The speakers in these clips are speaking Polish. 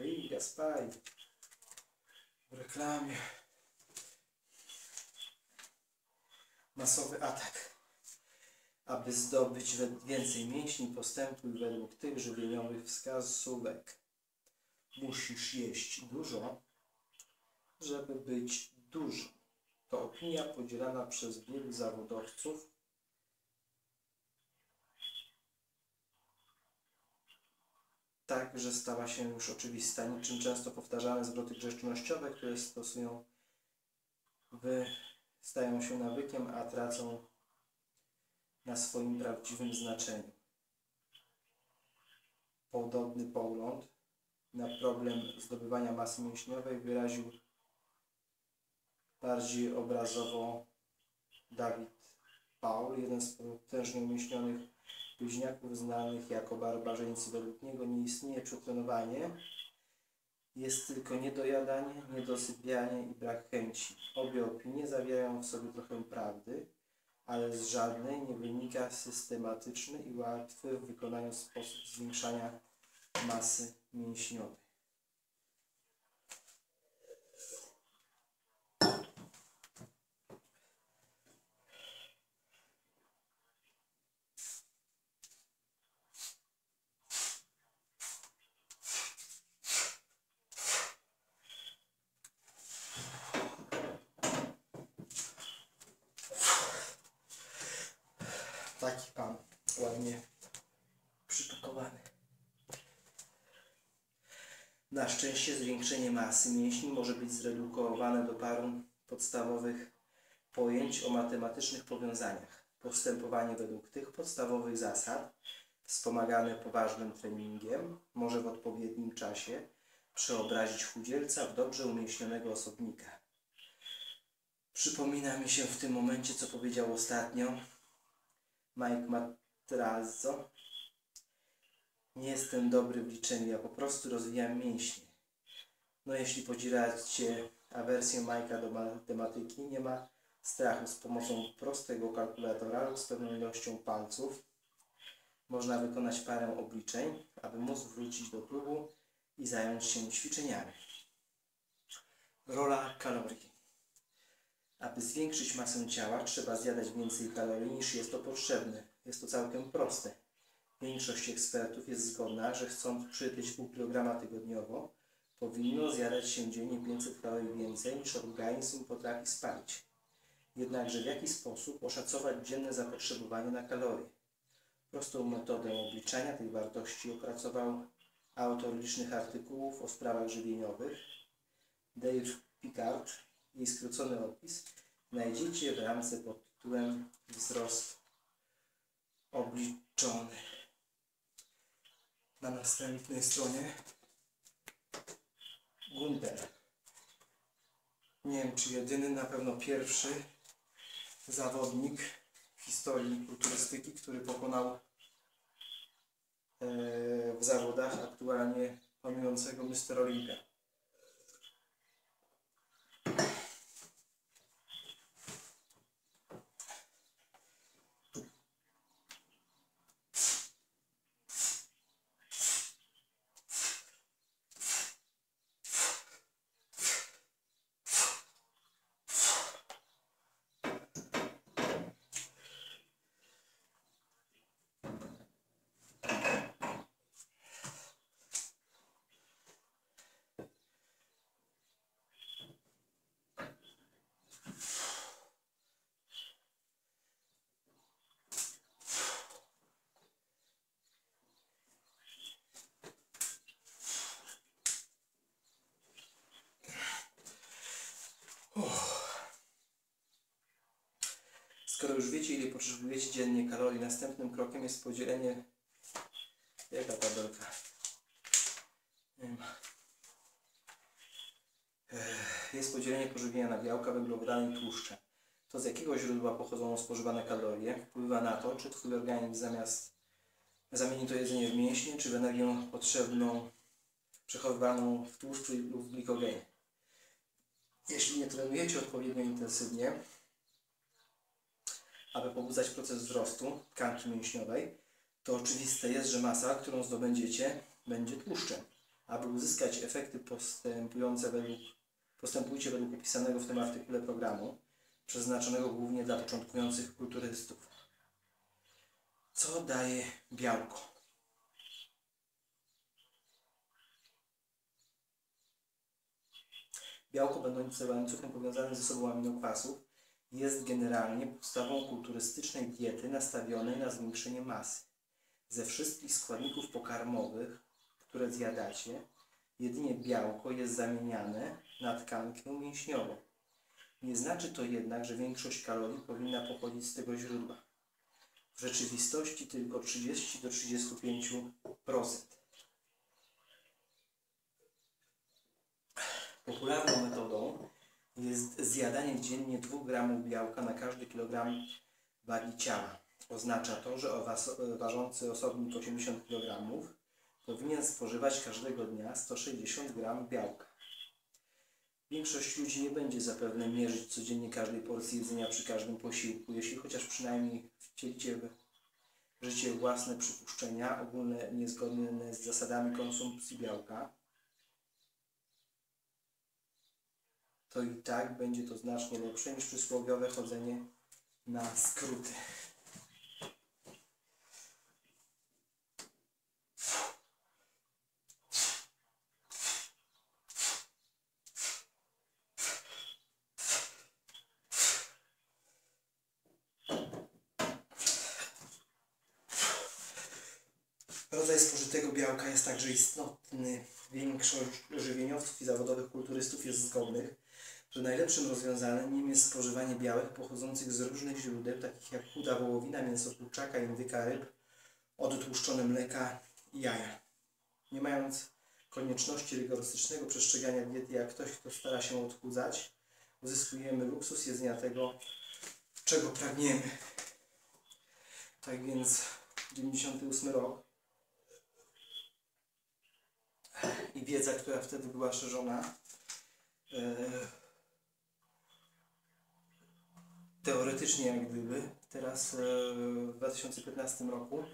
Hej, Gaspari. W reklamie. Masowy atak. Aby zdobyć więcej mięśni, postępuj według tych żywieniowych wskazówek. Musisz jeść dużo, żeby być duży. To opinia podzielana przez wielu zawodowców. Tak, że stała się już oczywista, niczym często powtarzane zwroty grzecznościowe, które stosują, wy, stają się nawykiem, a tracą na swoim prawdziwym znaczeniu. Podobny pogląd na problem zdobywania masy mięśniowej wyraził bardziej obrazowo Dawid Paul, jeden z potężnie umieśnionych bliźniaków znanych jako barbarzyńcy. Według nie istnieje przetrenowanie, jest tylko niedojadanie, niedosypianie i brak chęci. Obie opinie zawierają w sobie trochę prawdy, ale z żadnej nie wynika systematyczny i łatwy w wykonaniu sposób zwiększania masy mięśniowej. Taki pan, ładnie przypakowany. Na szczęście zwiększenie masy mięśni może być zredukowane do paru podstawowych pojęć o matematycznych powiązaniach. Postępowanie według tych podstawowych zasad, wspomagane poważnym treningiem, może w odpowiednim czasie przeobrazić chudzielca w dobrze umieśnionego osobnika. Przypomina mi się w tym momencie, co powiedział ostatnio Mike Matrazzo. Nie jestem dobry w liczeniu, ja po prostu rozwijam mięśnie. No jeśli podzielacie awersję Majka do matematyki, nie ma strachu. Z pomocą prostego kalkulatora z pewną ilością palców można wykonać parę obliczeń, aby móc wrócić do klubu i zająć się ćwiczeniami. Rola kalorii. Aby zwiększyć masę ciała, trzeba zjadać więcej kalorii niż jest to potrzebne. Jest to całkiem proste. Większość ekspertów jest zgodna, że chcąc przytyć pół kilograma tygodniowo, powinno zjadać się dziennie 500 kalorii więcej niż organizm potrafi spalić. Jednakże w jaki sposób oszacować dzienne zapotrzebowanie na kalorie? Prostą metodę obliczania tych wartości opracował autor licznych artykułów o sprawach żywieniowych Dave Picard. Jej skrócony opis znajdziecie w ramce pod tytułem Wzrost obliczony. Na następnej stronie Gunter. Nie wiem czy jedyny, na pewno pierwszy zawodnik w historii kulturystyki, który pokonał e, w zawodach aktualnie panującego Mr. Olympia. Skoro już wiecie, ile potrzebujecie dziennie kalorii, następnym krokiem jest podzielenie. Jaka tabelka? Nie ma. Jest podzielenie pożywienia na białka, węglowodany i tłuszcze. To z jakiego źródła pochodzą spożywane kalorie wpływa na to, czy Twój organizm zamiast zamieni to jedzenie w mięśnie, czy w energię potrzebną, przechowywaną w tłuszczu lub w glikogenie. Jeśli nie trenujecie odpowiednio intensywnie, aby pobudzać proces wzrostu tkanki mięśniowej, to oczywiste jest, że masa, którą zdobędziecie, będzie tłuszczem, Aby uzyskać efekty postępujące według, postępujcie według opisanego w tym artykule programu, przeznaczonego głównie dla początkujących kulturystów. Co daje białko? Białko będące łańcuchem powiązanym ze sobą aminokwasów jest generalnie podstawą kulturystycznej diety nastawionej na zwiększenie masy. Ze wszystkich składników pokarmowych, które zjadacie, jedynie białko jest zamieniane na tkankę mięśniową. Nie znaczy to jednak, że większość kalorii powinna pochodzić z tego źródła. W rzeczywistości tylko 30 do 35%. Popularną metodą jest zjadanie dziennie 2 gramów białka na każdy kilogram wagi ciała. Oznacza to, że owas- ważący osobnik 80 kg powinien spożywać każdego dnia 160 g białka. Większość ludzi nie będzie zapewne mierzyć codziennie każdej porcji jedzenia przy każdym posiłku, jeśli chociaż przynajmniej wcielicie w życie własne przypuszczenia ogólne niezgodne z zasadami konsumpcji białka, to i tak będzie to znacznie lepsze niż przysłowiowe chodzenie na skróty. Rodzaj spożytego białka jest także istotny. Większość żywieniowców i zawodowych kulturystów jest zgodnych, że najlepszym rozwiązaniem jest spożywanie białek pochodzących z różnych źródeł, takich jak chuda wołowina, mięso kurczaka, indyka, ryb, odtłuszczone mleka i jaja. Nie mając konieczności rygorystycznego przestrzegania diety, jak ktoś, kto stara się odchudzać, uzyskujemy luksus jedzenia tego, czego pragniemy. Tak więc 98 rok i wiedza, która wtedy była szerzona, e, teoretycznie jak gdyby, teraz e, w 2015 roku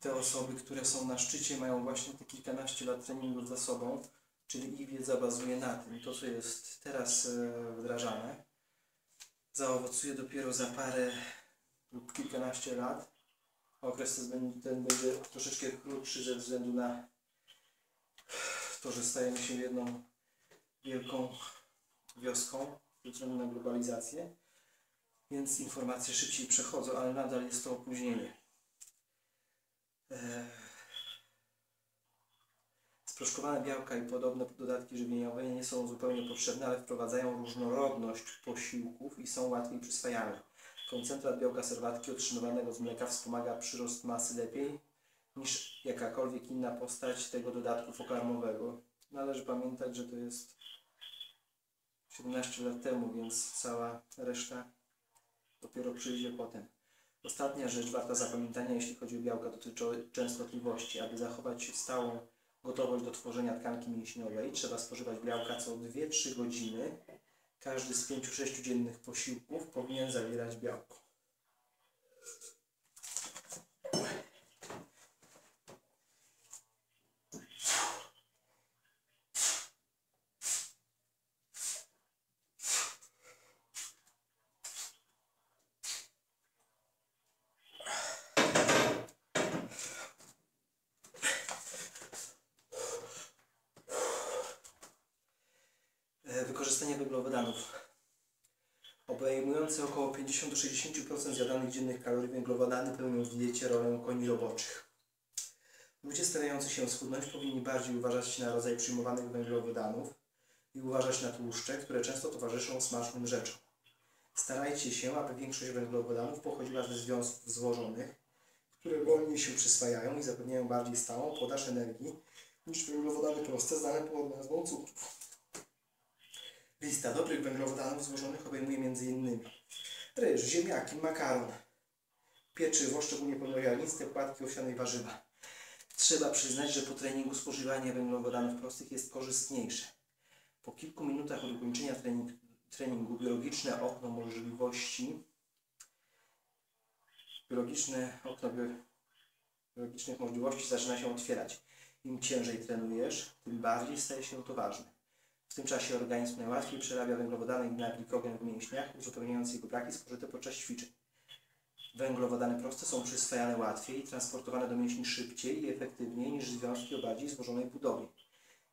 te osoby, które są na szczycie mają właśnie te kilkanaście lat treningów za sobą, czyli ich wiedza bazuje na tym. To, co jest teraz e, wdrażane, zaowocuje dopiero za parę lub kilkanaście lat. Okres ten będzie troszeczkę krótszy ze względu na to, że stajemy się jedną wielką wioską ze względu na globalizację, więc informacje szybciej przechodzą, ale nadal jest to opóźnienie. Eee, Sproszkowane białka i podobne dodatki żywieniowe nie są zupełnie potrzebne, ale wprowadzają różnorodność posiłków i są łatwiej przyswajalne. Koncentrat białka serwatki otrzymywanego z mleka wspomaga przyrost masy lepiej niż jakakolwiek inna postać tego dodatku pokarmowego. Należy pamiętać, że to jest 17 lat temu, więc cała reszta dopiero przyjdzie potem. Ostatnia rzecz warta zapamiętania, jeśli chodzi o białka, dotyczy częstotliwości. Aby zachować stałą gotowość do tworzenia tkanki mięśniowej, trzeba spożywać białka co 2-3 godziny. Każdy z 5-6 dziennych posiłków powinien zawierać białko. 50-60% zjadanych dziennych kalorii węglowodany pełnią w diecie rolę koni roboczych. Ludzie starający się schudnąć powinni bardziej uważać na rodzaj przyjmowanych węglowodanów i uważać na tłuszcze, które często towarzyszą smacznym rzeczom. Starajcie się, aby większość węglowodanów pochodziła ze związków złożonych, które wolniej się przyswajają i zapewniają bardziej stałą podaż energii niż węglowodany proste znane pod nazwą cukrów. Lista dobrych węglowodanów złożonych obejmuje m.in ryż, ziemniaki, makaron, pieczywo, szczególnie pełnoziarniste, płatki owsiane i warzywa. Trzeba przyznać, że po treningu spożywanie węglowodanów prostych jest korzystniejsze. Po kilku minutach od ukończenia trening, treningu biologiczne okno możliwości biologiczne okno bio, biologicznych możliwości zaczyna się otwierać. Im ciężej trenujesz, tym bardziej staje się to ważne. W tym czasie organizm najłatwiej przerabia węglowodany na glikogen w mięśniach, uzupełniając jego braki spożyte podczas ćwiczeń. Węglowodany proste są przyswajane łatwiej transportowane do mięśni szybciej i efektywniej niż związki o bardziej złożonej budowie.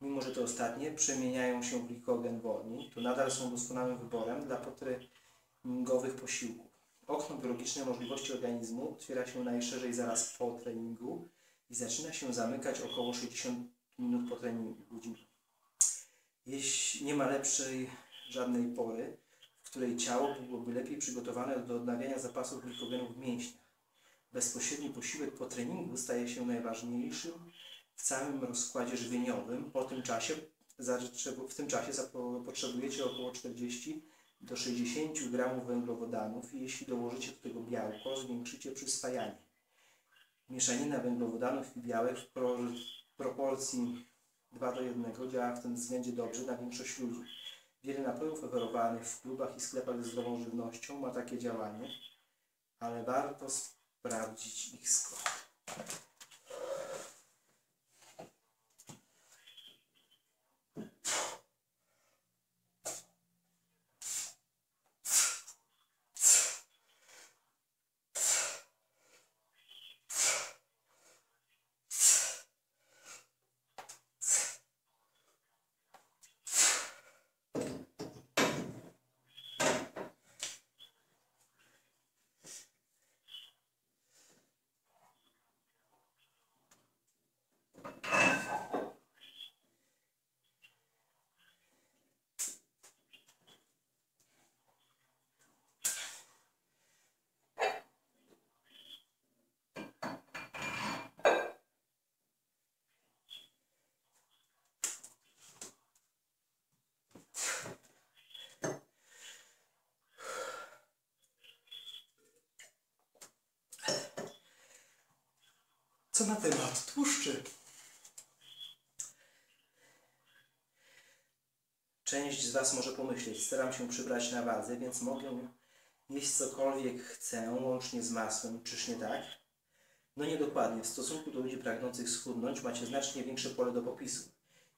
Mimo, że te ostatnie przemieniają się w glikogen wolniej, to nadal są doskonałym wyborem dla potreningowych posiłków. Okno biologiczne możliwości organizmu otwiera się najszerzej zaraz po treningu i zaczyna się zamykać około 60 minut po treningu. Jeśli nie ma lepszej żadnej pory, w której ciało byłoby lepiej przygotowane do odnawiania zapasów glikogenu w mięśniach. Bezpośredni posiłek po treningu staje się najważniejszym w całym rozkładzie żywieniowym. Po tym czasie, w tym czasie potrzebujecie około 40 do 60 gramów węglowodanów i jeśli dołożycie do tego białko, zwiększycie przyswajanie. Mieszanina węglowodanów i białek w proporcji 2 do 1 działa w tym względzie dobrze na większość ludzi. Wiele napojów oferowanych w klubach i sklepach ze zdrową żywnością ma takie działanie, ale warto sprawdzić ich skład. Co na temat tłuszczy? Część z Was może pomyśleć, staram się przybrać na wadze, więc mogę jeść cokolwiek chcę, łącznie z masłem, czyż nie tak? No niedokładnie. W stosunku do ludzi pragnących schudnąć macie znacznie większe pole do popisu,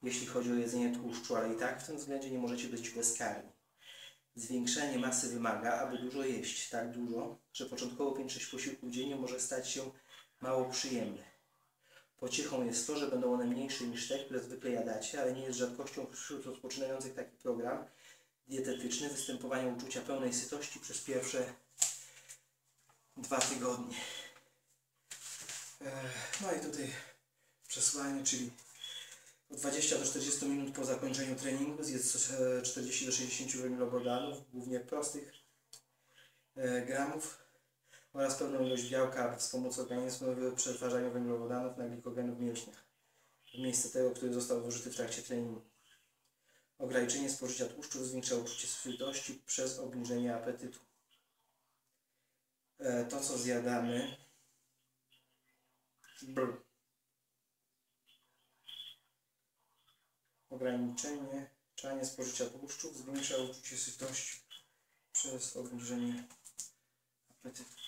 jeśli chodzi o jedzenie tłuszczu, ale i tak w tym względzie nie możecie być bezkarni. Zwiększenie masy wymaga, aby dużo jeść, tak dużo, że początkowo 5-6 posiłków dziennie może stać się mało przyjemne. Pociechą jest to, że będą one mniejsze niż te, które zwykle jadacie, ale nie jest rzadkością wśród rozpoczynających taki program dietetyczny występowanie uczucia pełnej sytości przez pierwsze dwa tygodnie. No i tutaj przesłanie, czyli od 20 do 40 minut po zakończeniu treningu zjedz 40 do 60 węglowodanów, głównie prostych e, gramów oraz pełną ilość białka, aby wspomóc organizm w przetwarzaniu węglowodanów na glikogenu w mięśniach, w miejsce tego, który został zużyty w trakcie treningu. Ograniczenie spożycia tłuszczu zwiększa uczucie sytości przez obniżenie apetytu. E, to, co zjadamy, Brr. ograniczenie czanie spożycia tłuszczów zwiększa uczucie sytości przez obniżenie apetytu.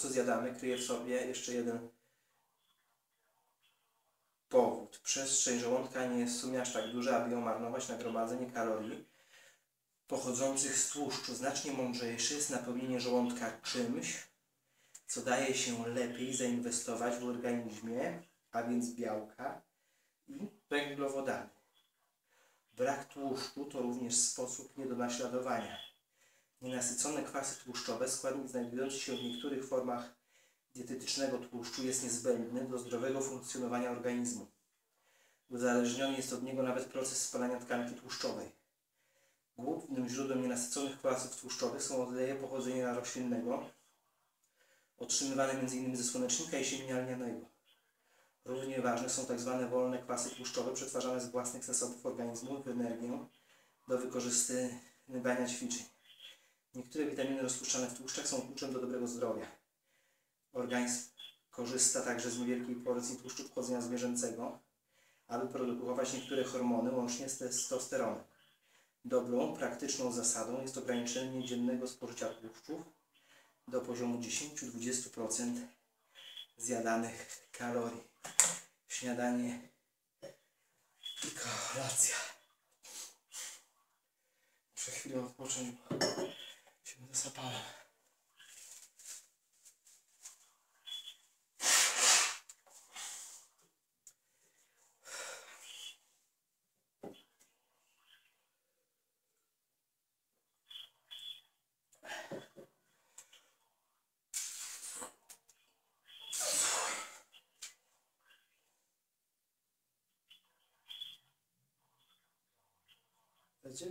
co zjadamy, kryje w sobie jeszcze jeden powód. Przestrzeń żołądka nie jest w sumie aż tak duża, aby ją marnować na gromadzenie kalorii pochodzących z tłuszczu. Znacznie mądrzejsze jest napełnienie żołądka czymś, co daje się lepiej zainwestować w organizmie, a więc białka i węglowodany. Brak tłuszczu to również sposób nie do naśladowania. Nienasycone kwasy tłuszczowe, składnik znajdujący się w niektórych formach dietetycznego tłuszczu jest niezbędny do zdrowego funkcjonowania organizmu. Uzależniony jest od niego nawet proces spalania tkanki tłuszczowej. Głównym źródłem nienasyconych kwasów tłuszczowych są oleje pochodzenia roślinnego, otrzymywane m.in. ze słonecznika i siemienia lnianego. Równie ważne są tak zwane wolne kwasy tłuszczowe przetwarzane z własnych zasobów organizmu w energię do wykorzystywania ćwiczeń. Niektóre witaminy rozpuszczane w tłuszczach są kluczem do dobrego zdrowia. Organizm korzysta także z niewielkiej porcji tłuszczu pochodzenia zwierzęcego, aby produkować niektóre hormony łącznie z testosteronem. Dobrą, praktyczną zasadą jest ograniczenie dziennego spożycia tłuszczów do poziomu 10-20% zjadanych kalorii. Śniadanie i kolacja. Muszę chwilę odpocząć, się zasapałem. Za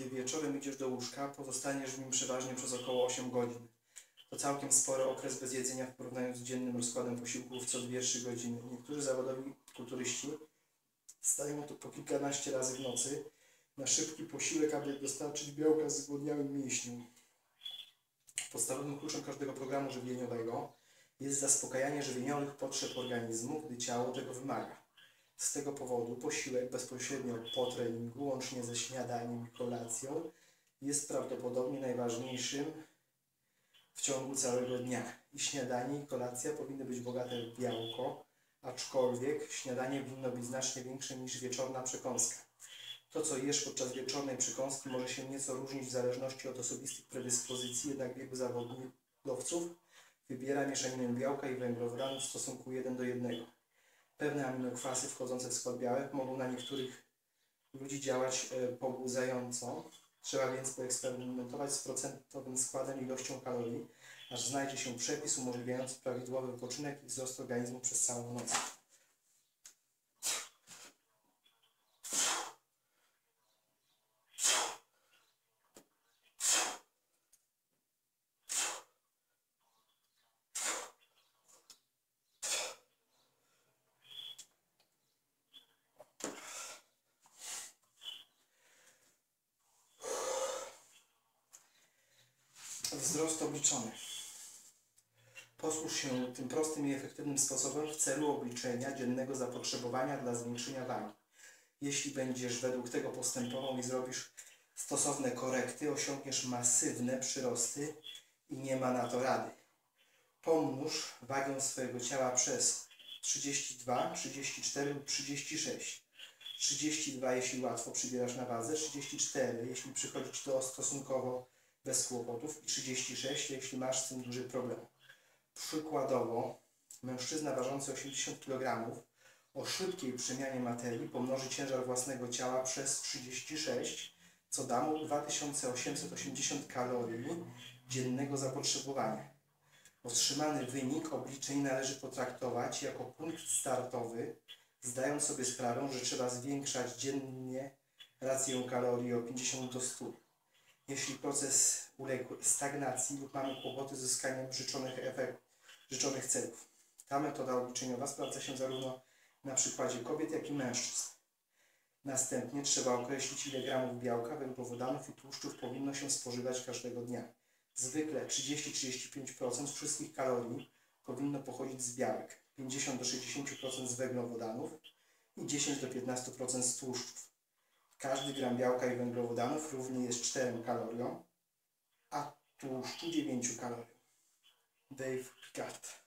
Gdy wieczorem idziesz do łóżka, pozostaniesz w nim przeważnie przez około 8 godzin. To całkiem spory okres bez jedzenia w porównaniu z dziennym rozkładem posiłków co 2-3 godziny. Niektórzy zawodowi kulturyści stają tu po kilkanaście razy w nocy na szybki posiłek, aby dostarczyć białka zgłodniałym mięśniom. Podstawowym kluczem każdego programu żywieniowego jest zaspokajanie żywieniowych potrzeb organizmu, gdy ciało tego wymaga. Z tego powodu posiłek bezpośrednio po treningu, łącznie ze śniadaniem i kolacją, jest prawdopodobnie najważniejszym w ciągu całego dnia. I śniadanie i kolacja powinny być bogate w białko, aczkolwiek śniadanie powinno być znacznie większe niż wieczorna przekąska. To, co jesz podczas wieczornej przekąski, może się nieco różnić w zależności od osobistych predyspozycji, jednak wielu zawodowców wybiera mieszaninę białka i węglowodanów w stosunku 1 do 1. Pewne aminokwasy wchodzące w skład białek mogą na niektórych ludzi działać e, pobudzająco. Trzeba więc poeksperymentować z procentowym składem ilością kalorii, aż znajdzie się przepis umożliwiający prawidłowy wypoczynek i wzrost organizmu przez całą noc. Wzrost obliczony. Posłuż się tym prostym i efektywnym sposobem w celu obliczenia dziennego zapotrzebowania dla zwiększenia wagi. Jeśli będziesz według tego postępował i zrobisz stosowne korekty, osiągniesz masywne przyrosty i nie ma na to rady. Pomnóż wagę swojego ciała przez 32, 34 lub 36. 32 jeśli łatwo przybierasz na wadze, 34 jeśli przychodzi Ci to stosunkowo bez kłopotów i 36 jeśli masz z tym duży problem. Przykładowo, mężczyzna ważący 80 kg o szybkiej przemianie materii pomnoży ciężar własnego ciała przez 36 co da mu 2880 kalorii dziennego zapotrzebowania. Otrzymany wynik obliczeń należy potraktować jako punkt startowy, zdając sobie sprawę, że trzeba zwiększać dziennie rację kalorii o 50 do 100. Jeśli proces uległ stagnacji lub mamy kłopoty z uzyskaniem życzonych efektów, życzonych celów. Ta metoda obliczeniowa sprawdza się zarówno na przykładzie kobiet, jak i mężczyzn. Następnie trzeba określić, ile gramów białka, węglowodanów i tłuszczów powinno się spożywać każdego dnia. Zwykle 30-35% wszystkich kalorii powinno pochodzić z białek, 50-60% z węglowodanów i 10-15% z tłuszczów. Każdy gram białka i węglowodanów równy jest 4 kaloriom, a tłuszczu 9 kaloriom. Dave Picard